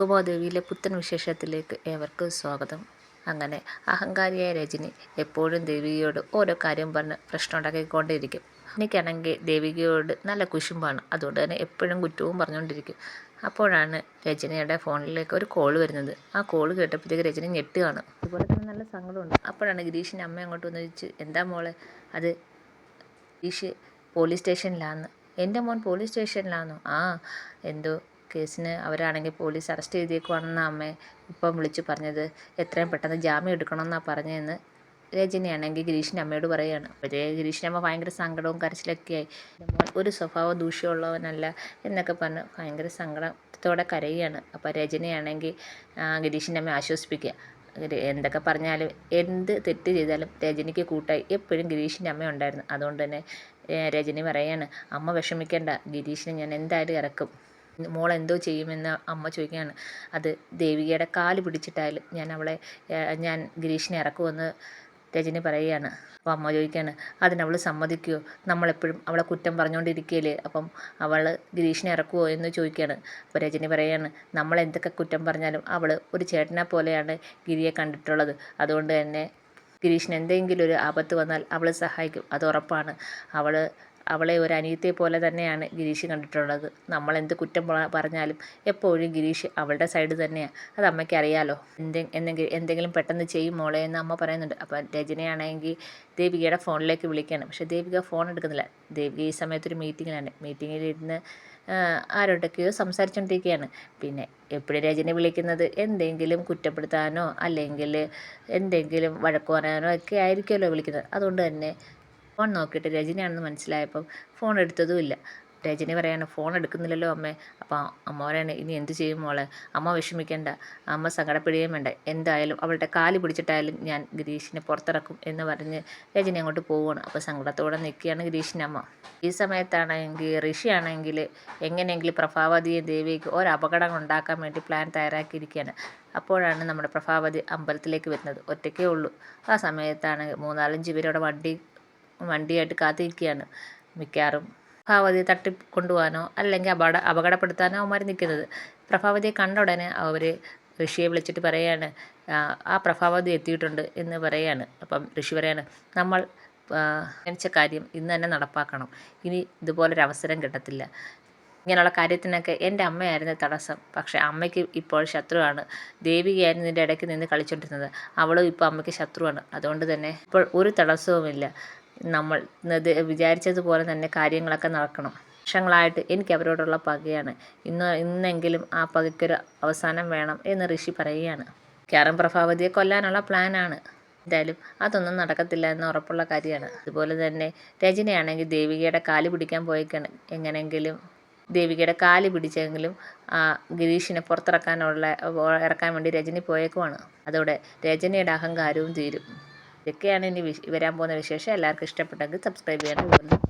ഗോപാദേവിയിലെ പുത്തൻ വിശേഷത്തിലേക്ക് ഏവർക്കും സ്വാഗതം. അങ്ങനെ അഹങ്കാരിയായ രജനി എപ്പോഴും ദേവികയോട് ഓരോ കാര്യം പറഞ്ഞ് പ്രശ്നം ഉണ്ടാക്കിക്കൊണ്ടേയിരിക്കും എനിക്കാണെങ്കിൽ ദേവികയോട് നല്ല കുശുമ്പാണ്. അതുകൊണ്ട് തന്നെ എപ്പോഴും കുറ്റവും പറഞ്ഞുകൊണ്ടിരിക്കും. അപ്പോഴാണ് രജനിയുടെ ഫോണിലേക്ക് ഒരു കോൾ വരുന്നത്. ആ കോൾ കേട്ടപ്പോഴത്തേക്ക് രജനി ഞെട്ടുകയാണ്. അതുപോലെ തന്നെ നല്ല സങ്കടമുണ്ട്. അപ്പോഴാണ് ഗിരീഷിന്റെ അമ്മ അങ്ങോട്ട് വന്ന് ചോദിച്ചു എന്താ മോളെ? അത് ഗിരീഷ് പോലീസ് സ്റ്റേഷനിലാന്ന്? എന്റെ മോൻ പോലീസ് സ്റ്റേഷനിലാണോ ആ എന്തോ കേസിന് അവരാണെങ്കിൽ പോലീസ് അറസ്റ്റ് ചെയ്തേക്കുവാണെന്നാണ് അമ്മ ഇപ്പം വിളിച്ച് പറഞ്ഞത്. എത്രയും പെട്ടെന്ന് ജാമ്യം എടുക്കണമെന്നാണ് പറഞ്ഞതെന്ന് രജനിയാണെങ്കിൽ ഗിരീഷിന്റെ അമ്മയോട് പറയുകയാണ്. അപ്പോഴേ ഗിരീഷിന്റെ അമ്മ ഭയങ്കര സങ്കടവും കരച്ചിലൊക്കെയായി. ഒരു സ്വഭാവ ദൂഷ്യമുള്ളവനല്ല എന്നൊക്കെ പറഞ്ഞ് ഭയങ്കര സങ്കടത്തോടെ കരയുകയാണ്. അപ്പോൾ രജനിയാണെങ്കിൽ ഗിരീഷിന്റെ അമ്മ ആശ്വസിപ്പിക്കുക. എന്തൊക്കെ പറഞ്ഞാലും എന്ത് തെറ്റ് ചെയ്താലും രജനിക്ക് കൂട്ടായി. എപ്പോഴും ഗിരീഷിന്റെ അമ്മ ഉണ്ടായിരുന്നു. അതുകൊണ്ട് തന്നെ രജനി പറയാണ് അമ്മ വിഷമിക്കേണ്ട ഗിരീഷിനെ ഞാൻ എന്തായാലും ഇറക്കും. മോൾ എന്തോ ചെയ്യുമെന്ന് അമ്മ ചോദിക്കുകയാണ്. അത് ദേവികയുടെ കാൽ പിടിച്ചിട്ടായാലും ഞാൻ അവളെ ഞാൻ ഗിരീഷിനെ ഇറക്കുമെന്ന് രജനി പറയുകയാണ്. അപ്പോൾ അമ്മ ചോദിക്കുകയാണ് അതിനവൾ സമ്മതിക്കുമോ നമ്മളെപ്പോഴും അവളെ കുറ്റം പറഞ്ഞുകൊണ്ടിരിക്കുകയല്ലേ? അപ്പം അവൾ ഗിരീഷിനെ ഇറക്കുമോ എന്ന് ചോദിക്കുകയാണ്. അപ്പോൾ രജനി പറയുകയാണ് നമ്മൾ എന്തൊക്കെ കുറ്റം പറഞ്ഞാലും അവൾ ഒരു ചേട്ടനെ പോലെയാണ് ഗിരിയെ കണ്ടിട്ടുള്ളത്. അതുകൊണ്ട് തന്നെ ഗിരീഷിന് എന്തെങ്കിലും ഒരു ആപത്ത് വന്നാൽ അവൾ സഹായിക്കും. അത് ഉറപ്പാണ്. അവൾ അവളെ ഒരു അനിയത്തെ പോലെ തന്നെയാണ് ഗിരീഷ് കണ്ടിട്ടുള്ളത്. നമ്മൾ എന്ത് കുറ്റം പറഞ്ഞാലും എപ്പോഴും ഗിരീഷ് അവളുടെ സൈഡ് തന്നെയാണ് അത് അമ്മയ്ക്ക് അറിയാലോ. എന്തെങ്കിലും എന്തെങ്കിലും പെട്ടെന്ന് ചെയ്യും മോളെ എന്ന് അമ്മ പറയുന്നുണ്ട്. അപ്പം രജനയാണെങ്കിൽ ദേവികയുടെ ഫോണിലേക്ക് വിളിക്കുകയാണ് പക്ഷേ ദേവിക ഫോൺ എടുക്കുന്നില്ല. ദേവിക ഈ സമയത്തൊരു മീറ്റിങ്ങിലാണ് മീറ്റിങ്ങിലിരുന്ന് ആരോടൊക്കെയോ സംസാരിച്ചുകൊണ്ടിരിക്കുകയാണ് പിന്നെ എപ്പോഴും രജനെ വിളിക്കുന്നത്? എന്തെങ്കിലും കുറ്റപ്പെടുത്താനോ അല്ലെങ്കിൽ എന്തെങ്കിലും വഴക്ക് പറയാനോ ഒക്കെ ആയിരിക്കുമല്ലോ വിളിക്കുന്നത്. അതുകൊണ്ട് തന്നെ ഫോൺ നോക്കിയിട്ട് രജനിയാണെന്ന് മനസ്സിലായപ്പം ഫോൺ എടുത്തതുമില്ല. രജനി പറയാണ് ഫോൺ എടുക്കുന്നില്ലല്ലോ അമ്മേ. അപ്പോൾ അമ്മ പറയാണ് ഇനി എന്ത് ചെയ്യും മോളെ? അമ്മ വിഷമിക്കേണ്ട. അമ്മ സങ്കടപ്പെടുകയും വേണ്ട. എന്തായാലും അവളുടെ കാൽ പിടിച്ചിട്ടായാലും ഞാൻ ഗിരീഷിനെ പുറത്തിറക്കും എന്ന് പറഞ്ഞ് രജനി അങ്ങോട്ട് പോവുകയാണ് അപ്പോൾ സങ്കടത്തോടെ നിൽക്കുകയാണ് ഗിരീഷിന്റെ അമ്മ. ഈ സമയത്താണെങ്കിൽ ഋഷിയാണെങ്കിൽ എങ്ങനെയെങ്കിലും പ്രഭാവതിയെ ദേവിക്ക് ഒരപകടം ഉണ്ടാക്കാൻ വേണ്ടി പ്ലാൻ തയ്യാറാക്കിയിരിക്കുകയാണ്. അപ്പോഴാണ് നമ്മുടെ പ്രഭാവതി അമ്പലത്തിലേക്ക് വരുന്നത്. ഒറ്റയ്ക്കേ ഉള്ളൂ. ആ സമയത്താണ് മൂന്നാലഞ്ച് പേരോടെ വണ്ടി വണ്ടിയായിട്ട് കാത്തിരിക്കുകയാണ് മിക്കവാറും പ്രഭാവതിയെ തട്ടി കൊണ്ടുപോകാനോ അല്ലെങ്കിൽ അപകട അപകടപ്പെടുത്താനോ അവന്മാർ നിൽക്കുന്നത് പ്രഭാവതിയെ കണ്ട ഉടനെ അവർ ഋഷിയെ വിളിച്ചിട്ട് പറയാണ് ആ പ്രഭാവതി എത്തിയിട്ടുണ്ട് എന്ന് പറയാണ്. അപ്പം ഋഷി പറയാണ് നമ്മൾ നനച്ച കാര്യം ഇന്ന് തന്നെ നടപ്പാക്കണം. ഇനി ഇതുപോലൊരു അവസരം കിട്ടത്തില്ല. ഇങ്ങനെയുള്ള കാര്യത്തിനൊക്കെ എന്റെ അമ്മയായിരുന്നു തടസ്സം. പക്ഷേ അമ്മയ്ക്ക് ഇപ്പോൾ ശത്രുവാണ്. ദേവികയായിരുന്നു ഇതിന്റെ ഇടയ്ക്ക് നിന്ന് കളിച്ചുകൊണ്ടിരുന്നത് അവളും ഇപ്പോൾ അമ്മയ്ക്ക് ശത്രുവാണ്. അതുകൊണ്ട് തന്നെ ഇപ്പോൾ ഒരു തടസ്സവുമില്ല. നമ്മൾ വിചാരിച്ചതുപോലെ തന്നെ കാര്യങ്ങളൊക്കെ നടക്കണം. വർഷങ്ങളായിട്ട് എനിക്ക് അവരോടുള്ള പകയാണ്. ഇന്ന് ഇന്നെങ്കിലും ആ പകയ്ക്കൊരു അവസാനം വേണം എന്ന് ഋഷി പറയുകയാണ്. ക്യാരം പ്രഭാവതിയെ കൊല്ലാനുള്ള പ്ലാനാണ്. എന്തായാലും അതൊന്നും നടക്കത്തില്ല എന്ന് ഉറപ്പുള്ള കാര്യമാണ്. അതുപോലെ തന്നെ രചനയാണെങ്കിൽ ദേവികയുടെ കാൽ പിടിക്കാൻ പോയേക്കാണ്. എങ്ങനെയെങ്കിലും ദേവികയുടെ കാൽ പിടിച്ചെങ്കിലും ആ ഗിരീഷിനെ പുറത്തിറക്കാനുള്ള ഇറക്കാൻ വേണ്ടി രജനി പോയേക്കുവാണ്. അതോടെ രജനിയുടെ അഹങ്കാരവും തീരും. ഇതൊക്കെയാണ് ഇനി വരാൻ പോകുന്ന വിശേഷം. എല്ലാവർക്കും ഇഷ്ടപ്പെട്ടെങ്കിൽ സബ്സ്ക്രൈബ് ചെയ്യാൻ